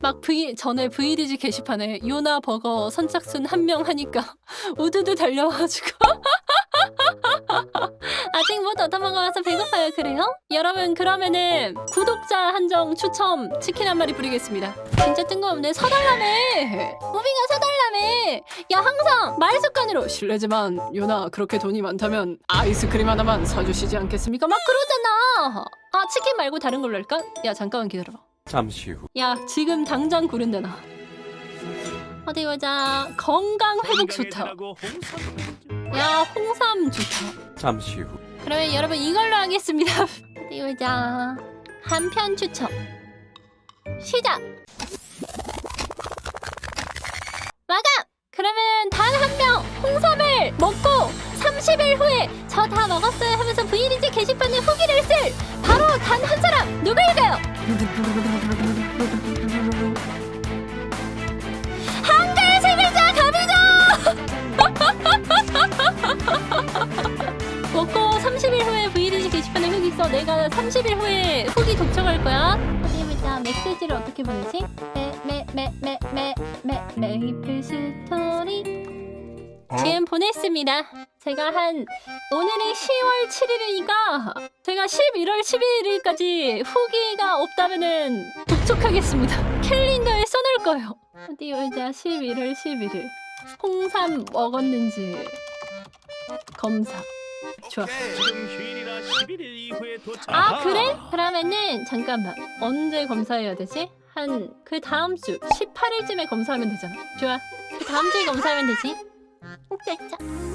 막 V 전에 VDG 게시판에 요나 버거 선착순 한 명 하니까 우두두 달려와가지고. 아직 못 얻어먹어서 배고파요. 그래요? 여러분 그러면은 구독자 한정 추첨 치킨 한 마리 부리겠습니다. 진짜 뜬금없네. 서달라며! 우비가 서달라며! 야 항상 말 습관으로 실례지만 요나 그렇게 돈이 많다면 아이스크림 하나만 사주시지 않겠습니까? 막 그러잖아! 아 치킨 말고 다른 걸로 할까? 야 잠깐만 기다려봐 잠시 후. 야 지금 당장 고른다 나. 어디 보자. 건강 회복 좋다. 야 홍삼 좋다. 잠시 후. 그러면 여러분 이걸로 하겠습니다. 어디 보자. 한편 추첨 시작! 마감! 그러면 단 한 명 홍삼을 먹고 30일 후에 저 다 먹었어요 하면서 한글 생일자 가비죠! 먹고 30일 후에 VDG 게시판에 후기 써. 내가 30일 후에 후기 독촉할 거야. 어디 보자. 메시지를 어떻게 보내지? 메메메메메메 메이플 스토리. 지금 보냈습니다. 제가 한 오늘이 10월 7일이니까 제가 11월 11일까지 후기가 없다면은 독촉하겠습니다. 캘린더에 써놓을 거예요. 어디 보자. 11월 11일. 홍삼 먹었는지 검사. 좋아. 지금 휴일이라 11일 이후에 도착. 아 그래? 그러면은 잠깐만 언제 검사해야 되지? 한 그 다음 주 18일쯤에 검사하면 되잖아. 좋아. 그 다음 주에 검사하면 되지. 자, 자.